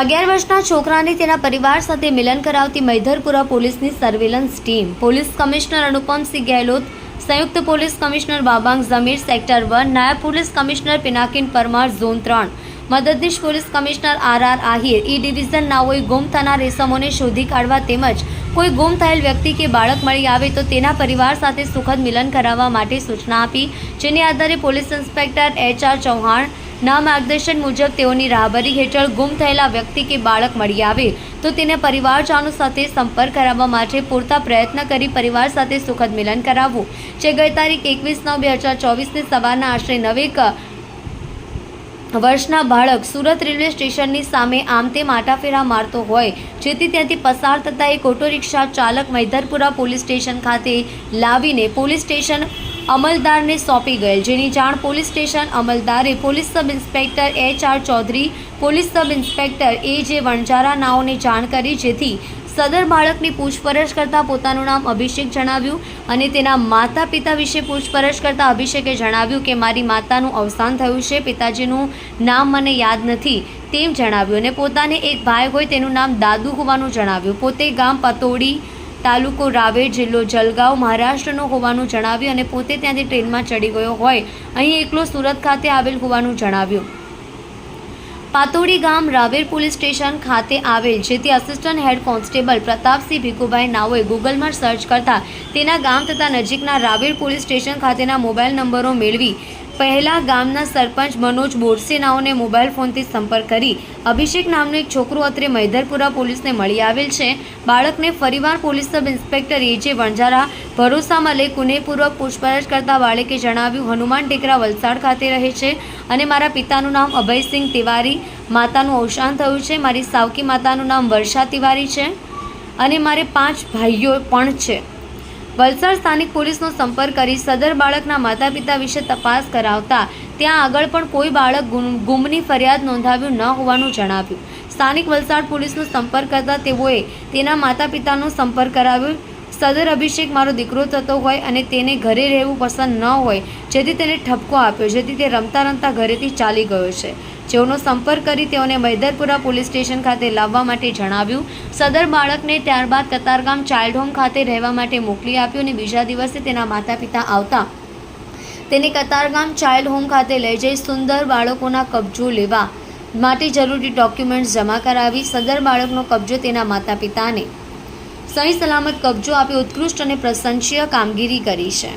અગિયાર વર્ષના છોકરાને તેના પરિવાર સાથે મિલન કરાવતી મૈધરપુરા પોલીસની surveillance team. Police commissioner Anupamsinh Gehlot, સંયુક્ત પોલીસ કમિશનર બાબાંગ ઝમીર, સેક્ટર વન, નાયબ police commissioner Pinakin Parmar, zone ત્રણ. મદદનીશ police commissioner R R Ahir. E division નાઓએ ગુમ થનાર રેસમોને શોધી કાઢવા તેમજ કોઈ ગુમ થયેલ વ્યક્તિ કે બાળક મળી આવે તો તેના પરિવાર સાથે સુખદ મિલન કરાવવા માટે સૂચના આપી. જેની આધારે police inspector H R Chauhan ના માર્ગદર્શન મુજબ તેઓની રાહબરી હેઠળ ગુમ થયેલા વ્યક્તિ કે બાળક મળી આવે તો તેને પરિવારજનો સાથે સંપર્ક કરાવવા માટે પૂરતા પ્રયત્ન કરી પરિવાર સાથે સુખદ મિલન કરાવવું. જે ગઈ તારીખ એકવીસ નવ બે હજાર ચોવીસની સવારના આશરે નવેક વર્ષના બાળક સુરત રેલવે સ્ટેશનની સામે આમ તે માટાફેરા મારતો હોય, જેથી ત્યાંથી પસાર થતા એક ઓટો રિક્ષા ચાલક મૈધરપુરા પોલીસ સ્ટેશન ખાતે લાવીને પોલીસ સ્ટેશન અમલદારને સોંપી ગયેલ, જેની જાણ police station અમલદારે police sub inspector H R Chaudhary, police sub inspector A J Vanzara નાઓને જાણ કરી, જેથી સદર બાળકની પૂછપરછ કરતાં પોતાનું નામ અભિષેક જણાવ્યું અને તેના માતા પિતા વિશે પૂછપરછ કરતાં અભિષેકે જણાવ્યું કે મારી માતાનું અવસાન થયું છે, પિતાજીનું નામ મને યાદ નથી, તેમ જણાવ્યું અને પોતાને એક ભાઈ હોય તેનું નામ દાદુ હોવાનું જણાવ્યું. પોતે ગામ પતોડી તાલુકો રાવેર જિલ્લો જલગાંવ મહારાષ્ટ્રનો હોવાનું જણાવ્યું અને પોતે ત્યાંથી ટ્રેનમાં ચડી ગયો હોય. અહીં એકલો સુરત ખાતે આવેલ હોવાનું જણાવ્યું. પાતોડી ગામ રાવેર પોલીસ સ્ટેશન ખાતે આવેલ, જેથી assistant head constable Pratapsinh Bhikhubhai નાઓએ ગૂગલમાં સર્ચ કરતા તેના ગામ તથા નજીકના રાવેર પોલીસ સ્ટેશન ખાતેના મોબાઈલ નંબરો મેળવી પહેલા ગામના સરપંચ મનોજ બોરસેનાઓને મોબાઈલ ફોનથી સંપર્ક કરી અભિષેક નામનો એક છોકરો અત્રે મૈધરપુરા પોલીસને મળી આવેલ છે. બાળકને ફરીવાર police sub inspector A J Vanjara ભરોસામાં લઈ કુનેપૂર્વક પૂછપરછ કરતા બાળકે જણાવ્યું, હનુમાન ટેકરા વલસાડ ખાતે રહે છે અને મારા પિતાનું નામ અભયસિંહ તિવારી, માતાનું અવસાન થયું છે, મારી સાવકી માતાનું નામ વર્ષા તિવારી છે અને મારે પાંચ ભાઈઓ પણ છે. વલસાડ સ્થાનિક પોલીસનો સંપર્ક કરી સદર બાળકના માતા પિતા વિશે તપાસ કરાવતા ત્યાં આગળ પણ કોઈ બાળક ગુમ- ગુમની ફરિયાદ નોંધાવ્યું ન હોવાનું જણાવ્યું. સ્થાનિક વલસાડ પોલીસનો સંપર્ક કરતા તેઓએ તેના માતા પિતાનો સંપર્ક કરાવ્યો. સદર અભિષેક મારો દીકરો થતો હોય અને તેને ઘરે રહેવું પસંદ ન હોય, જેથી તેને ઠપકો આપ્યો, જેથી તે રમતા રમતા ઘરેથી ચાલી ગયો છે. જેઓનો સંપર્ક કરી તેઓને મૈદરપુરા પોલીસ સ્ટેશન ખાતે લાવવા માટે જણાવ્યું. સદર બાળકને ત્યારબાદ કતારગામ ચાઇલ્ડ હોમ ખાતે રહેવા માટે મોકલી આપ્યું અને બીજા દિવસે તેના માતા પિતા આવતા. તેને કતારગામ ચાઇલ્ડ હોમ ખાતે લઈ જઈ સુંદર બાળકોના કબજો લેવા માટે જરૂરી ડોક્યુમેન્ટ્સ જમા કરાવી સદર બાળકનો કબજો તેના માતા પિતાને સહી સલામત કબજો આપી ઉત્કૃષ્ટ અને પ્રશંસીય કામગીરી કરી છે.